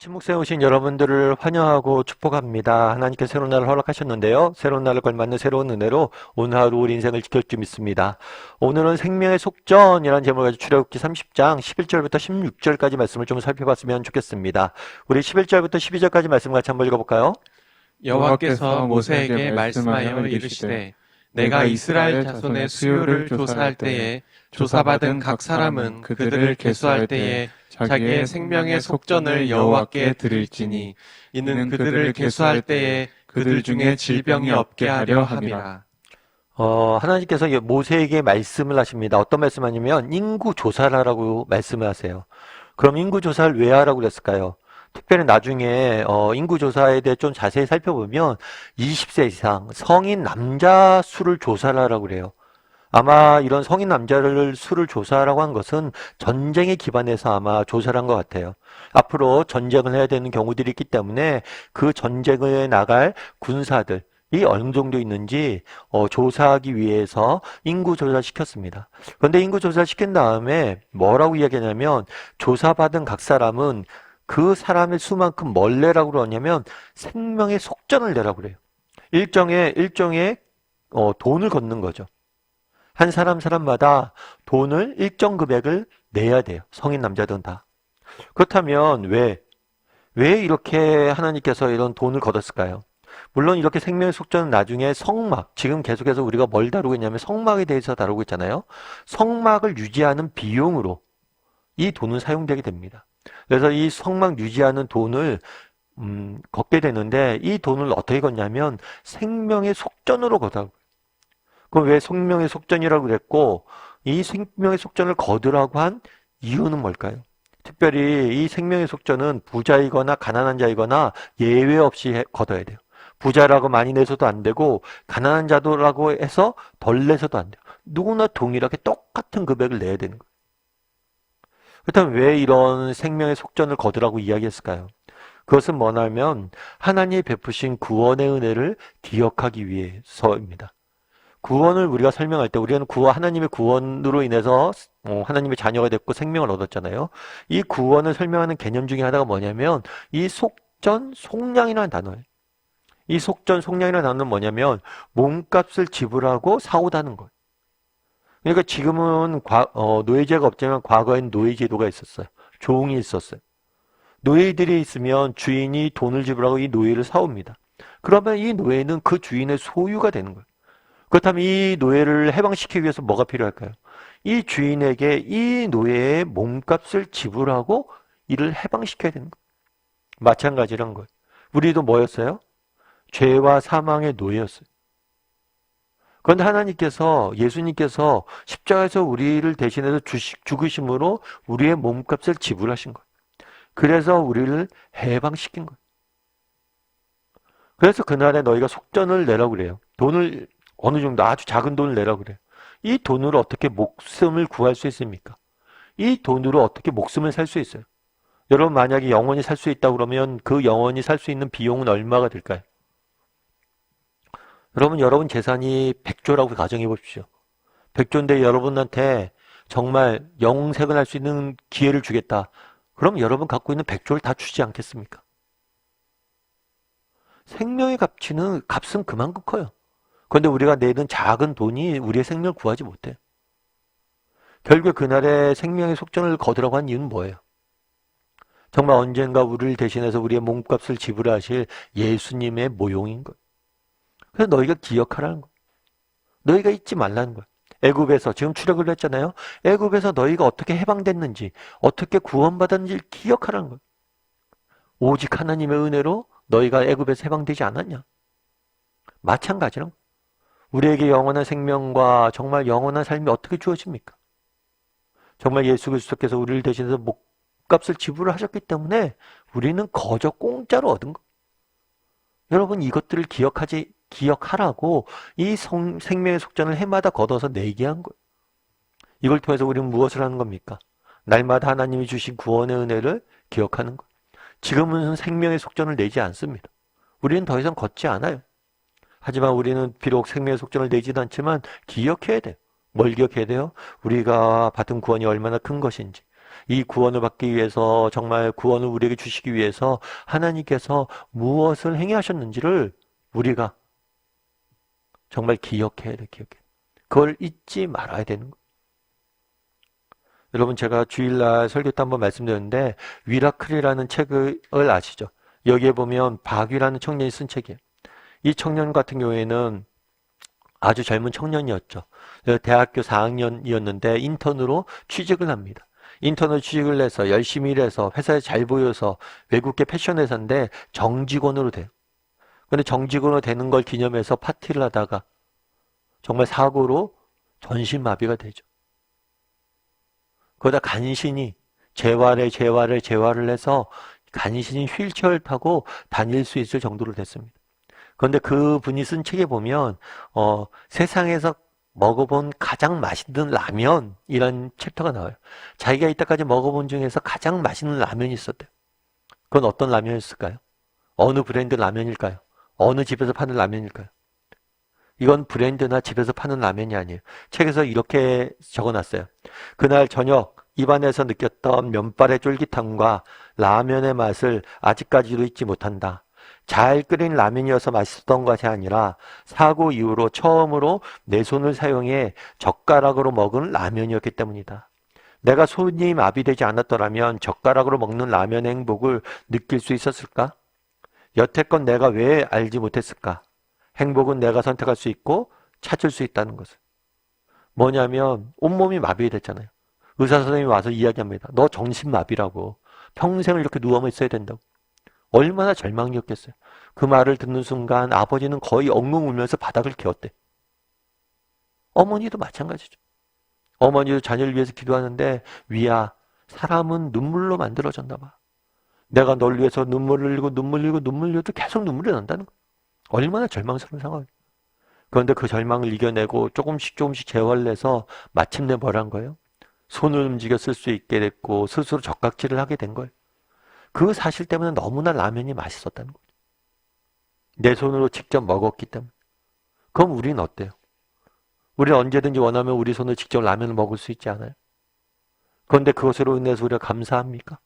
침묵에 오신 여러분들을 환영하고 축복합니다. 하나님께 새로운 날을 허락하셨는데요. 새로운 날을 걸맞는 새로운 은혜로 오늘 하루 우리 인생을 지킬 줄 믿습니다. 오늘은 생명의 속전이라는 제목을 가지고 출애굽기 30장 11절부터 16절까지 말씀을 좀 살펴봤으면 좋겠습니다. 우리 11절부터 12절까지 말씀 같이 한번 읽어볼까요? 여호와께서 모세에게 말씀하여 이르시되 내가 이스라엘 자손의 수요를 조사할 때에 조사받은 각 사람은 그들을 계수할 때에 자기의 생명의 속전을 여호와께 드릴지니 이는 그들을 계수할 때에 그들 중에 질병이 없게 하려 함이라. 어, 하나님께서 모세에게 말씀을 하십니다. 어떤 말씀하냐면 인구 조사라라고 말씀을 하세요. 그럼 인구 조사를 왜 하라고 그랬을까요? 특별히 나중에 어, 인구 조사에 대해 좀 자세히 살펴보면 20세 이상 성인 남자 수를 조사를 하라고 그래요. 아마 이런 성인 남자를 수를 조사하라고 한 것은 전쟁에 기반해서 아마 조사를 한 것 같아요. 앞으로 전쟁을 해야 되는 경우들이 있기 때문에 그 전쟁에 나갈 군사들 이 어느 정도 있는지 어, 조사하기 위해서 인구 조사 시켰습니다. 그런데 인구 조사 시킨 다음에 뭐라고 이야기하냐면 조사받은 각 사람은 그 사람의 수만큼 뭘 내라고 그러냐면 생명의 속전을 내라고 그래요. 일정의 일정의 어, 돈을 걷는 거죠. 한 사람 사람마다 돈을 일정 금액을 내야 돼요. 성인 남자든 다. 그렇다면 왜, 왜 이렇게 하나님께서 이런 돈을 걷었을까요? 물론 이렇게 생명의 속전은 나중에 성막, 지금 계속해서 우리가 뭘 다루고 있냐면 성막에 대해서 다루고 있잖아요. 성막을 유지하는 비용으로 이 돈은 사용되게 됩니다. 그래서 이 성막 유지하는 돈을 음, 걷게 되는데 이 돈을 어떻게 걷냐면 생명의 속전으로 걷어. 그럼 왜 생명의 속전이라고 그랬고 이 생명의 속전을 거두라고 한 이유는 뭘까요? 특별히 이 생명의 속전은 부자이거나 가난한 자이거나 예외 없이 걷어야 돼요. 부자라고 많이 내서도 안 되고 가난한 자도라고 해서 덜 내서도 안 돼요. 누구나 동일하게 똑같은 금액을 내야 되는 거예요. 그렇다면 왜 이런 생명의 속전을 거두라고 이야기했을까요? 그것은 뭐냐면 하나님이 베푸신 구원의 은혜를 기억하기 위해서입니다. 구원을 우리가 설명할 때 우리는 구원 하나님의 구원으로 인해서 어, 하나님의 자녀가 됐고 생명을 얻었잖아요. 이 구원을 설명하는 개념 중에 하나가 뭐냐면 이 속전 속량이라는 단어예요. 이 속전 속량이라는 단어는 뭐냐면 몸값을 지불하고 사오다는 거예요. 그러니까 지금은 과, 어, 노예제가 없지만 과거엔 노예제도가 있었어요. 종이 있었어요. 노예들이 있으면 주인이 돈을 지불하고 이 노예를 사옵니다. 그러면 이 노예는 그 주인의 소유가 되는 거예요. 그렇다면 이 노예를 해방시키기 위해서 뭐가 필요할까요? 이 주인에게 이 노예의 몸값을 지불하고 이를 해방시켜야 되는 거예요. 마찬가지란 거예요. 우리도 뭐였어요? 죄와 사망의 노예였어요. 그런데 하나님께서 예수님께서 십자가에서 우리를 대신해서 주식, 죽으심으로 우리의 몸값을 지불하신 거예요. 그래서 우리를 해방시킨 거예요. 그래서 그날에 너희가 속전을 내라고 그래요. 돈을 어느 정도 아주 작은 돈을 내라고 그래요. 이 돈으로 어떻게 목숨을 구할 수 있습니까? 이 돈으로 어떻게 목숨을 살 수 있어요? 여러분 만약에 영원히 살 수 있다 그러면 그 영원히 살 수 있는 비용은 얼마가 될까요? 여러분 여러분 재산이 100조라고 가정해 보십시오. 100조인데 여러분한테 정말 영생을 할수 있는 기회를 주겠다. 그럼 여러분 갖고 있는 100조를 다 주지 않겠습니까? 생명의 가치는 값은 그만큼 커요. 그런데 우리가 내는 작은 돈이 우리의 생명을 구하지 못해요. 결국 그날의 생명의 속전을 거두라고 한 이유는 뭐예요? 정말 언젠가 우리를 대신해서 우리의 몸값을 지불하실 예수님의 모용인 거예요. 그래서 너희가 기억하라는 거예요. 너희가 잊지 말라는 거예요. 애굽에서 지금 출애굽을 했잖아요. 애굽에서 너희가 어떻게 해방됐는지, 어떻게 구원받았는지 기억하라는 거예요. 오직 하나님의 은혜로 너희가 애굽에서 해방되지 않았냐? 마찬가지로 우리에게 영원한 생명과 정말 영원한 삶이 어떻게 주어집니까? 정말 예수 그리스도께서 우리를 대신해서 목값을 지불을 하셨기 때문에 우리는 거저 공짜로 얻은 거. 여러분 이것들을 기억하지 기억하라고 이 성, 생명의 속전을 해마다 걷어서 내게 한 거예요. 이걸 통해서 우리는 무엇을 하는 겁니까? 날마다 하나님이 주신 구원의 은혜를 기억하는 거예요. 지금은 생명의 속전을 내지 않습니다. 우리는 더 이상 걷지 않아요. 하지만 우리는 비록 생명의 속전을 내지도 않지만 기억해야 돼요. 뭘 기억해야 돼요? 우리가 받은 구원이 얼마나 큰 것인지. 이 구원을 받기 위해서 정말 구원을 우리에게 주시기 위해서 하나님께서 무엇을 행하셨는지를 우리가 정말 기억해야 돼, 기억해. 그걸 잊지 말아야 되는 거예요. 여러분, 제가 주일날 설교 때 한번 말씀드렸는데, 위라클이라는 책을 아시죠? 여기에 보면 박위라는 청년이 쓴 책이에요. 이 청년 같은 경우에는 아주 젊은 청년이었죠. 대학교 4학년이었는데 인턴으로 취직을 합니다. 인턴으로 취직을 해서 열심히 일해서 회사에 잘 보여서 외국계 패션 회사인데 정직원으로 돼요. 근데 정직원으로 되는 걸 기념해서 파티를 하다가 정말 사고로 전신마비가 되죠. 그러다 간신히 재활에 재활에 재활을 해서 간신히 휠체어를 타고 다닐 수 있을 정도로 됐습니다. 그런데 그 분이 쓴 책에 보면 어, 세상에서 먹어본 가장 맛있는 라면이라는 챕터가 나와요. 자기가 이때까지 먹어본 중에서 가장 맛있는 라면이 있었대요. 그건 어떤 라면이었을까요? 어느 브랜드 라면일까요? 어느 집에서 파는 라면일까요? 이건 브랜드나 집에서 파는 라면이 아니에요. 책에서 이렇게 적어놨어요. 그날 저녁 입안에서 느꼈던 면발의 쫄깃함과 라면의 맛을 아직까지도 잊지 못한다. 잘 끓인 라면이어서 맛있었던 것이 아니라 사고 이후로 처음으로 내 손을 사용해 젓가락으로 먹은 라면이었기 때문이다. 내가 손이 마비되지 않았더라면 젓가락으로 먹는 라면의 행복을 느낄 수 있었을까? 여태껏 내가 왜 알지 못했을까? 행복은 내가 선택할 수 있고 찾을 수 있다는 것을. 뭐냐면 온몸이 마비됐잖아요. 의사 선생님이 와서 이야기합니다. 너 정신마비라고. 평생을 이렇게 누워만 있어야 된다고. 얼마나 절망이었겠어요. 그 말을 듣는 순간 아버지는 거의 엉엉 울면서 바닥을 개었대. 어머니도 마찬가지죠. 어머니도 자녀를 위해서 기도하는데 위야 사람은 눈물로 만들어졌나 봐. 내가 널 위해서 눈물을 흘리고 눈물 흘리고 눈물 흘려도 계속 눈물이 난다는 거. 얼마나 절망스러운 상황이에요. 그런데 그 절망을 이겨내고 조금씩 조금씩 재활을 해서 마침내 뭐란 거예요? 손을 움직여 쓸 수 있게 됐고 스스로 젓각질을 하게 된 거예요. 그 사실 때문에 너무나 라면이 맛있었다는 거죠. 내 손으로 직접 먹었기 때문에. 그럼 우리는 어때요? 우리는 언제든지 원하면 우리 손으로 직접 라면을 먹을 수 있지 않아요? 그런데 그것으로 인해서 우리가 감사합니까?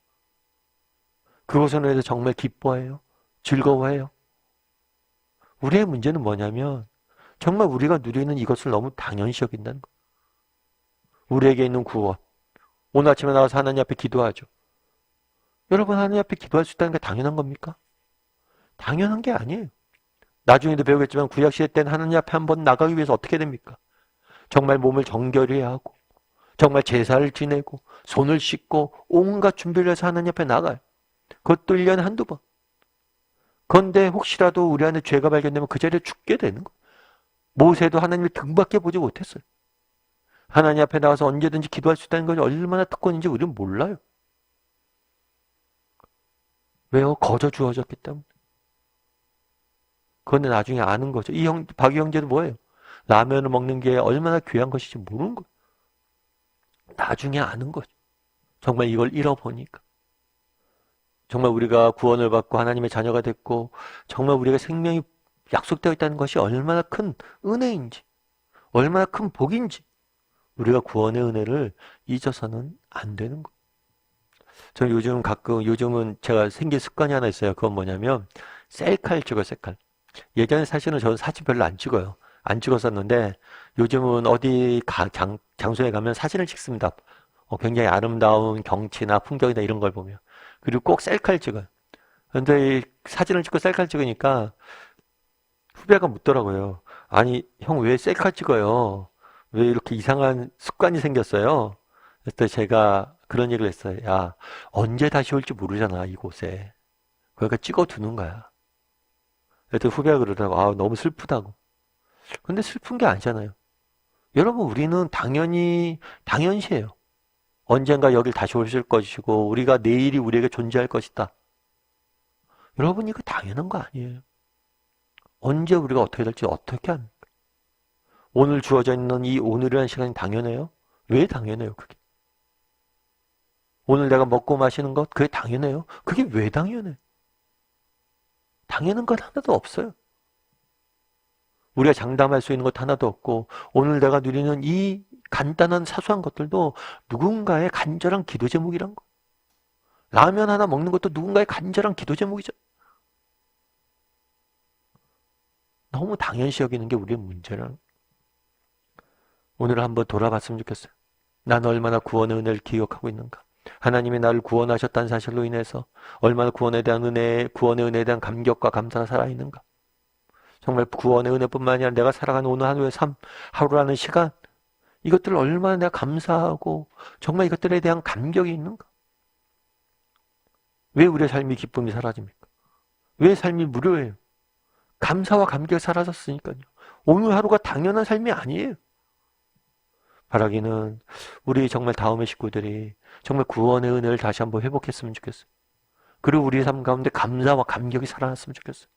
그것으로 인해서 정말 기뻐해요? 즐거워해요? 우리의 문제는 뭐냐면 정말 우리가 누리는 이것을 너무 당연시 여긴다는 거. 우리에게 있는 구원. 오늘 아침에 나와서 하나님 앞에 기도하죠. 여러분 하나님 앞에 기도할 수 있다는 게 당연한 겁니까? 당연한 게 아니에요. 나중에도 배우겠지만 구약시대 때는 하나님 앞에 한 번 나가기 위해서 어떻게 됩니까? 정말 몸을 정결히 하고 정말 제사를 지내고 손을 씻고 온갖 준비를 해서 하나님 앞에 나가요. 그것도 1년에 한두 번. 그런데 혹시라도 우리 안에 죄가 발견되면 그 자리에 죽게 되는 거예요. 모세도 하나님을 등밖에 보지 못했어요. 하나님 앞에 나와서 언제든지 기도할 수 있다는 것이 얼마나 특권인지 우리는 몰라요. 왜요? 거저 주어졌기 때문에. 그런데 나중에 아는 거죠. 이 형, 박이 형제도 뭐예요? 라면을 먹는 게 얼마나 귀한 것인지 모르는 거예요. 나중에 아는 거죠. 정말 이걸 잃어보니까. 정말 우리가 구원을 받고 하나님의 자녀가 됐고, 정말 우리가 생명이 약속되어 있다는 것이 얼마나 큰 은혜인지, 얼마나 큰 복인지, 우리가 구원의 은혜를 잊어서는 안 되는 거예요. 저는 요즘 가끔, 요즘은 제가 생긴 습관이 하나 있어요. 그건 뭐냐면, 셀카를 찍어요, 셀카. 예전에 사실은 저는 사진 별로 안 찍어요. 안 찍었었는데, 요즘은 어디 가, 장, 장소에 가면 사진을 찍습니다. 어, 굉장히 아름다운 경치나 풍경이나 이런 걸 보면. 그리고 꼭 셀카를 찍어요. 근데 이 사진을 찍고 셀카를 찍으니까 후배가 묻더라고요. 아니, 형 왜 셀카 찍어요? 왜 이렇게 이상한 습관이 생겼어요? 그래서 제가 그런 얘기를 했어요. 야, 언제 다시 올지 모르잖아, 이곳에. 그러니까 찍어두는 거야. 그래서 후배가 그러더라고. 아, 너무 슬프다고. 근데 슬픈 게 아니잖아요. 여러분, 우리는 당연히, 당연시해요. 언젠가 여길 다시 오실 것이고, 우리가 내일이 우리에게 존재할 것이다. 여러분, 이거 당연한 거 아니에요. 언제 우리가 어떻게 될지 어떻게 합니까? 오늘 주어져 있는 이 오늘이라는 시간이 당연해요? 왜 당연해요, 그게? 오늘 내가 먹고 마시는 것, 그게 당연해요? 그게 왜 당연해? 당연한 건 하나도 없어요. 우리가 장담할 수 있는 것 하나도 없고 오늘 내가 누리는 이 간단한 사소한 것들도 누군가의 간절한 기도 제목이란 거. 라면 하나 먹는 것도 누군가의 간절한 기도 제목이죠. 너무 당연시 여기는 게 우리의 문제라는 오늘 한번 돌아봤으면 좋겠어요. 난 얼마나 구원의 은혜를 기억하고 있는가. 하나님이 나를 구원하셨다는 사실로 인해서 얼마나 구원에 대한 은혜, 구원의 은혜에 대한 감격과 감사가 살아있는가. 정말 구원의 은혜뿐만 아니라 내가 살아가는 오늘 하루의 삶, 하루라는 시간, 이것들을 얼마나 내가 감사하고 정말 이것들에 대한 감격이 있는가. 왜 우리의 삶이 기쁨이 사라집니까? 왜 삶이 무료해요? 감사와 감격이 사라졌으니까요. 오늘 하루가 당연한 삶이 아니에요. 바라기는 우리 정말 다음의 식구들이 정말 구원의 은혜를 다시 한번 회복했으면 좋겠어요. 그리고 우리의 삶 가운데 감사와 감격이 살아났으면 좋겠어요.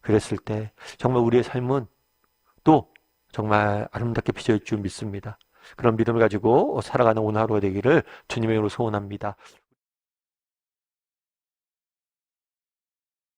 그랬을 때 정말 우리의 삶은 또 정말 아름답게 빚어질 줄 믿습니다. 그런 믿음을 가지고 살아가는 오늘 하루가 되기를 주님의 이름으로 소원합니다.